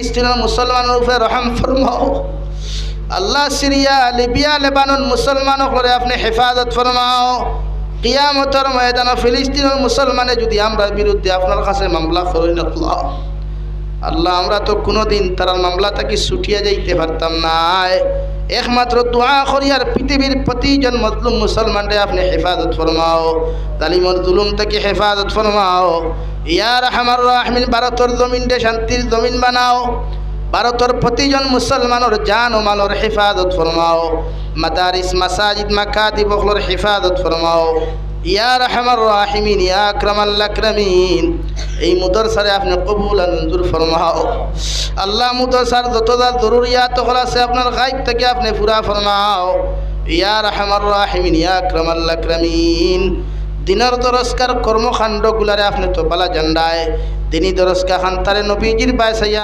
ফিলিস্তিনের মুসলমানের উপরে রহম ফরমাও। আল্লাহ সিরিয়া, লিবিয়া, লেবানন মুসলমান করে আপনি হেফাজত ফরমাও। কিয়ামতর ময়দান ফিলিস্তিনের মুসলমানে যদি আমরা বিরুদ্ধে আপনার কাছে মামলা করি না আল্লাহ, আমরা তো কোনোদিন তার মামলা তাকে ছুটিয়া যাইতে পারতাম না। একমাত্র দোয়া করি আর পৃথিবীর প্রতিজন মজলুম মুসলমানরে আপনি হেফাজত ফরমাও। তালিমর জুলুম থেকে হেফাজত ফরমাও। ইয়ার হামার রাহমিন, ভারতর জমিনরে শান্তির জমিন বানাও। ভারতের প্রতিজন মুসলমানের জান ও মালর হেফাজত ফরমাও। মাদারিস, মাসাজিদ মাকাতি বকলর হেফাজত ফরমাও। ইয়া রহমার রাহিমিন, ইয়া আকরামাল আকরামিন। এই মুদরসারে আপনি কবুল মঞ্জুর ফরমাও। আল্লাহ মুদরসার যত যা জরুরিয়াত হল আছে আপনার গাইব থেকে আপনি পুরা ফরমাও। ইয়া রহমার রাহিমিন, ইয়া আকরামাল আকরামিন। দিনের দরস্কার কর্মকাণ্ডগুলারে আপনি তো পালা জান্ডায়। দিনী দরস্কা খান, তারে নবীজির বায়সাইয়া